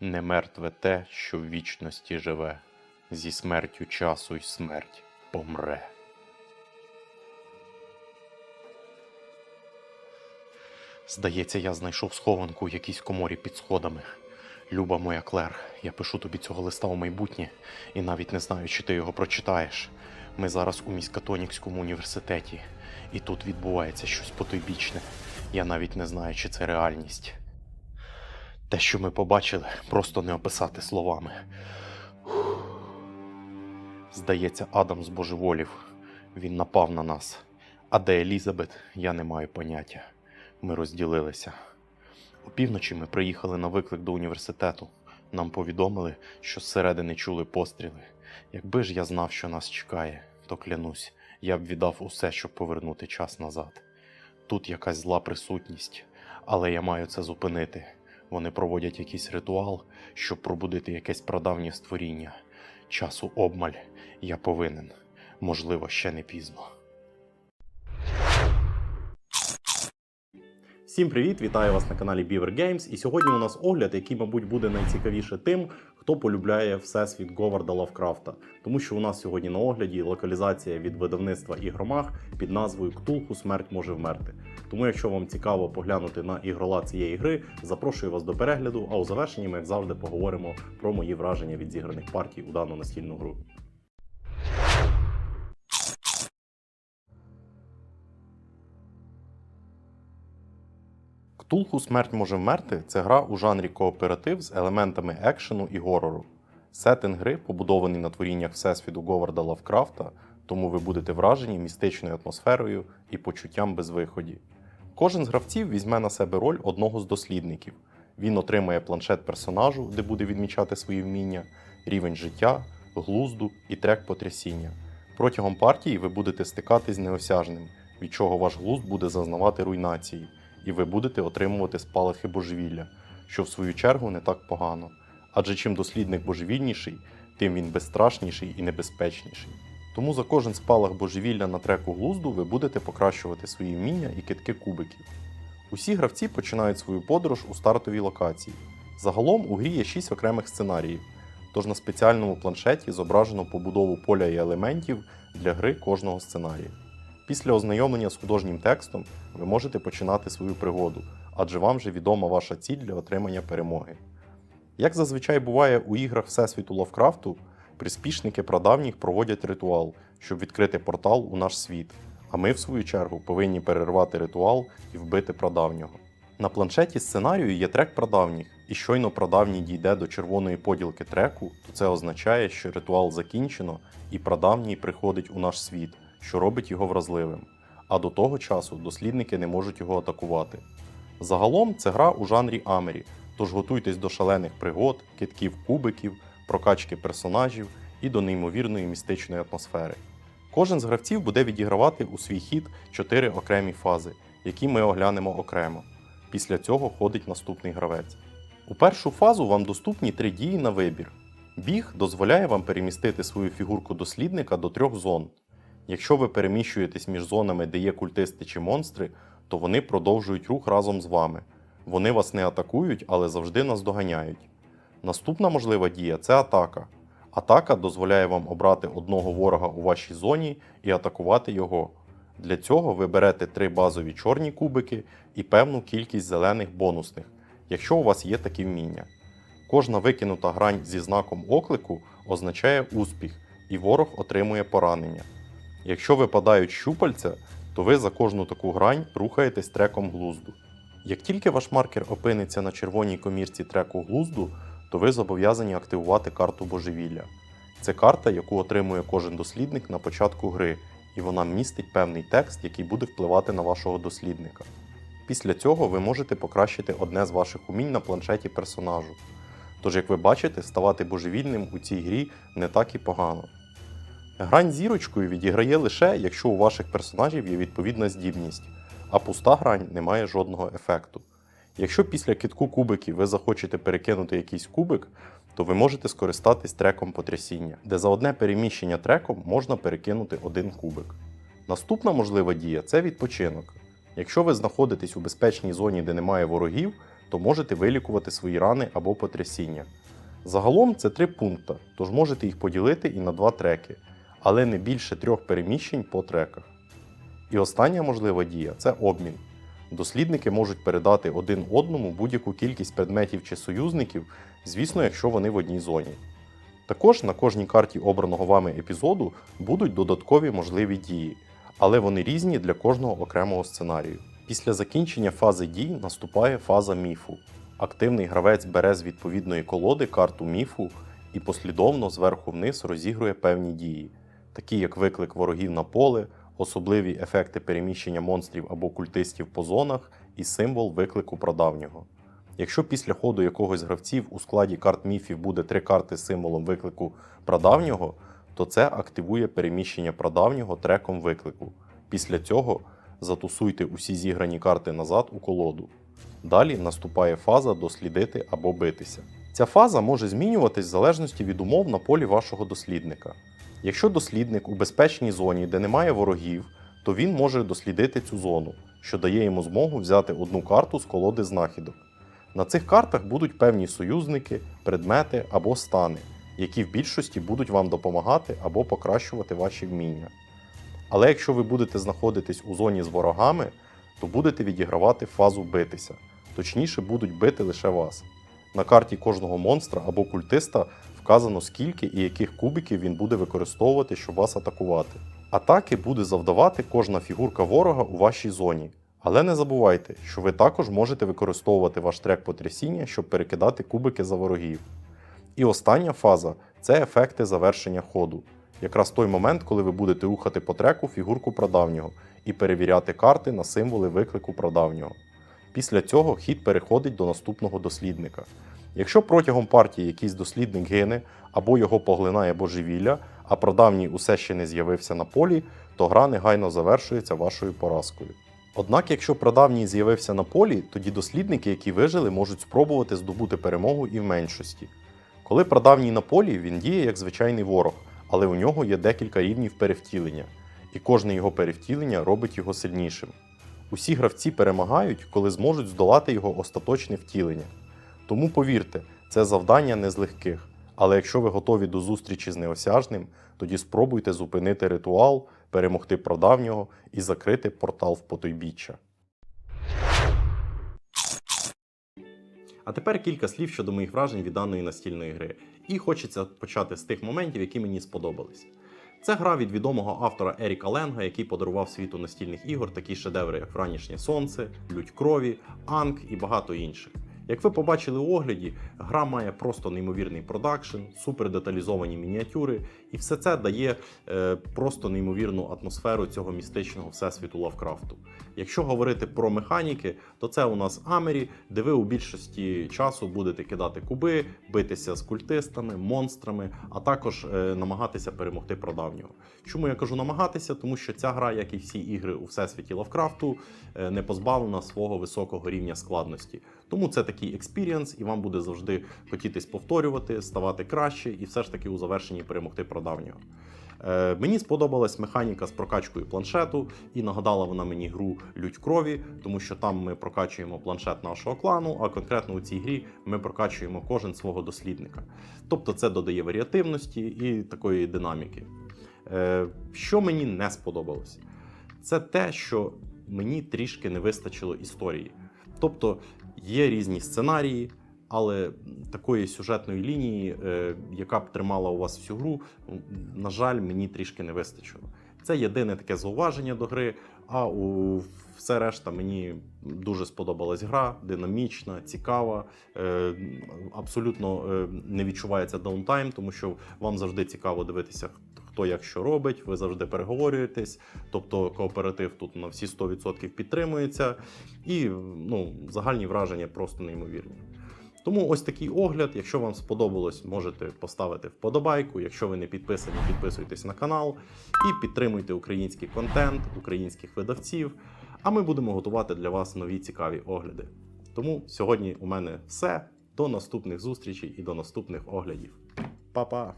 Не мертве те, що в вічності живе, зі смертю часу й смерть помре. Здається, я знайшов схованку у якійсь коморі під сходами. Люба моя Клер, я пишу тобі цього листа у майбутнє і навіть не знаю, чи ти його прочитаєш. Ми зараз у міськатонікському університеті, і тут відбувається щось потойбічне. Я навіть не знаю, чи це реальність. Те, що ми побачили, просто не описати словами. Здається, Адам збожеволів. Він напав на нас. А де Елізабет, я не маю поняття. Ми розділилися. Опівночі ми приїхали на виклик до університету. Нам повідомили, що зсередини чули постріли. Якби ж я знав, що нас чекає, то клянусь, я б віддав усе, щоб повернути час назад. Тут якась зла присутність, але я маю це зупинити. Вони проводять якийсь ритуал, щоб пробудити якесь прадавнє створіння. Часу обмаль, я повинен. Можливо, ще не пізно. Всім привіт! Вітаю вас на каналі Beaver Games. І сьогодні у нас огляд, який, мабуть, буде найцікавіше тим, хто полюбляє всесвіт Говарда Лавкрафта. Тому що у нас сьогодні на огляді локалізація від видавництва Ігромах під назвою Ктулху Смерть може вмерти. Тому, якщо вам цікаво поглянути на ігрола цієї гри, запрошую вас до перегляду. А у завершенні ми, як завжди, поговоримо про мої враження від зіграних партій у дану настільну гру. Ктулху Смерть може вмерти це гра у жанрі кооператив з елементами екшену і горору. Сеттинг гри побудований на творіннях Всесвіту Говарда Лавкрафта, тому ви будете вражені містичною атмосферою і почуттям безвиході. Кожен з гравців візьме на себе роль одного з дослідників. Він отримає планшет персонажу, де буде відмічати свої вміння, рівень життя, глузду і трек потрясіння. Протягом партії ви будете стикатись з неосяжним, від чого ваш глузд буде зазнавати руйнації і ви будете отримувати спалахи божевілля, що в свою чергу не так погано. Адже чим дослідник божевільніший, тим він безстрашніший і небезпечніший. Тому за кожен спалах божевілля на треку глузду ви будете покращувати свої вміння і китки кубиків. Усі гравці починають свою подорож у стартовій локації. Загалом у грі є 6 окремих сценаріїв, тож на спеціальному планшеті зображено побудову поля і елементів для гри кожного сценарія. Після ознайомлення з художнім текстом ви можете починати свою пригоду, адже вам вже відома ваша ціль для отримання перемоги. Як зазвичай буває у іграх Всесвіту Лавкрафту, приспішники прадавніх проводять ритуал, щоб відкрити портал у наш світ, а ми, в свою чергу, повинні перервати ритуал і вбити прадавнього. На планшеті сценарію є трек прадавніх, і щойно прадавній дійде до червоної поділки треку, то це означає, що ритуал закінчено і прадавній приходить у наш світ що робить його вразливим, а до того часу дослідники не можуть його атакувати. Загалом це гра у жанрі Амері, тож готуйтесь до шалених пригод, китків кубиків, прокачки персонажів і до неймовірної містичної атмосфери. Кожен з гравців буде відігравати у свій хід чотири окремі фази, які ми оглянемо окремо. Після цього ходить наступний гравець. У першу фазу вам доступні три дії на вибір. Біг дозволяє вам перемістити свою фігурку дослідника до трьох зон. Якщо ви переміщуєтесь між зонами, де є культисти чи монстри, то вони продовжують рух разом з вами. Вони вас не атакують, але завжди наздоганяють. Наступна можлива дія це атака. Атака дозволяє вам обрати одного ворога у вашій зоні і атакувати його. Для цього ви берете три базові чорні кубики і певну кількість зелених бонусних, якщо у вас є такі вміння. Кожна викинута грань зі знаком оклику означає успіх, і ворог отримує поранення. Якщо випадають щупальця, то ви за кожну таку грань рухаєтесь треком глузду. Як тільки ваш маркер опиниться на червоній комірці треку глузду, то ви зобов'язані активувати карту божевілля. Це карта, яку отримує кожен дослідник на початку гри, і вона містить певний текст, який буде впливати на вашого дослідника. Після цього ви можете покращити одне з ваших умінь на планшеті персонажу. Тож, як ви бачите, ставати божевільним у цій грі не так і погано. Грань зірочкою відіграє лише, якщо у ваших персонажів є відповідна здібність, а пуста грань не має жодного ефекту. Якщо після китку кубиків ви захочете перекинути якийсь кубик, то ви можете скористатись треком потрясіння, де за одне переміщення треком можна перекинути один кубик. Наступна можлива дія це відпочинок. Якщо ви знаходитесь у безпечній зоні, де немає ворогів, то можете вилікувати свої рани або потрясіння. Загалом це три пункти, тож можете їх поділити і на два треки, але не більше трьох переміщень по треках. І остання можлива дія це обмін. Дослідники можуть передати один одному будь-яку кількість предметів чи союзників, звісно, якщо вони в одній зоні. Також на кожній карті обраного вами епізоду будуть додаткові можливі дії, але вони різні для кожного окремого сценарію. Після закінчення фази дій наступає фаза міфу. Активний гравець бере з відповідної колоди карту міфу і послідовно зверху вниз розігрує певні дії, такі як виклик ворогів на поле, особливі ефекти переміщення монстрів або культистів по зонах і символ виклику прадавнього. Якщо після ходу якогось гравців у складі карт міфів буде три карти з символом виклику прадавнього, то це активує переміщення прадавнього треком виклику. Після цього затусуйте усі зіграні карти назад у колоду. Далі наступає фаза дослідити або битися. Ця фаза може змінюватись в залежності від умов на полі вашого дослідника. Якщо дослідник у безпечній зоні, де немає ворогів, то він може дослідити цю зону, що дає йому змогу взяти одну карту з колоди знахідок. На цих картах будуть певні союзники, предмети або стани, які в більшості будуть вам допомагати або покращувати ваші вміння. Але якщо ви будете знаходитись у зоні з ворогами, то будете відігравати фазу битися, точніше будуть бити лише вас. На карті кожного монстра або культиста вказано скільки і яких кубиків він буде використовувати, щоб вас атакувати. Атаки буде завдавати кожна фігурка ворога у вашій зоні. Але не забувайте, що ви також можете використовувати ваш трек потрясіння, щоб перекидати кубики за ворогів. І остання фаза це ефекти завершення ходу. Якраз той момент, коли ви будете рухати по треку фігурку прадавнього і перевіряти карти на символи виклику прадавнього. Після цього хід переходить до наступного дослідника. Якщо протягом партії якийсь дослідник гине або його поглинає божевілля, а прадавній усе ще не з'явився на полі, то гра негайно завершується вашою поразкою. Однак, якщо прадавній з'явився на полі, тоді дослідники, які вижили, можуть спробувати здобути перемогу і в меншості. Коли прадавній на полі, він діє як звичайний ворог, але у нього є декілька рівнів перевтілення, і кожне його перевтілення робить його сильнішим. Усі гравці перемагають, коли зможуть здолати його остаточне втілення. Тому повірте, це завдання не з легких. Але якщо ви готові до зустрічі з неосяжним, тоді спробуйте зупинити ритуал, перемогти прадавнього і закрити портал в потойбіччя. А тепер кілька слів щодо моїх вражень від даної настільної гри. І хочеться почати з тих моментів, які мені сподобались. Це гра від відомого автора Еріка Ленга, який подарував світу настільних ігор такі шедеври, як Вранішнє Сонце, Лють крові, Анк і багато інших. Як ви побачили у огляді, гра має просто неймовірний продакшн, супер деталізовані мініатюри, і все це дає е, просто неймовірну атмосферу цього містичного всесвіту Лавкрафту. Якщо говорити про механіки, то це у нас Амері, де ви у більшості часу будете кидати куби, битися з культистами, монстрами, а також е, намагатися перемогти прадавнього. Чому я кажу намагатися? Тому що ця гра, як і всі ігри у всесвіті Лавкрафту, е, не позбавлена свого високого рівня складності. Тому це такий експірієнс, і вам буде завжди хотітись повторювати, ставати краще, і все ж таки у завершенні перемогти прадавнього. Е, мені сподобалась механіка з прокачкою планшету, і нагадала вона мені гру Лють крові, тому що там ми прокачуємо планшет нашого клану, а конкретно у цій грі ми прокачуємо кожен свого дослідника. Тобто це додає варіативності і такої динаміки. Е, що мені не сподобалось, це те, що мені трішки не вистачило історії. Тобто є різні сценарії, але такої сюжетної лінії, е, яка б тримала у вас всю гру, на жаль, мені трішки не вистачило. Це єдине таке зауваження до гри. А у все решта мені дуже сподобалась гра, динамічна, цікава. Е, абсолютно е, не відчувається даунтайм, тому що вам завжди цікаво дивитися, хто як що робить. Ви завжди переговорюєтесь. Тобто кооператив тут на всі 100% підтримується, і ну, загальні враження просто неймовірні. Тому ось такий огляд. Якщо вам сподобалось, можете поставити вподобайку. Якщо ви не підписані, підписуйтесь на канал і підтримуйте український контент, українських видавців. А ми будемо готувати для вас нові цікаві огляди. Тому сьогодні у мене все. До наступних зустрічей і до наступних оглядів. Па-па!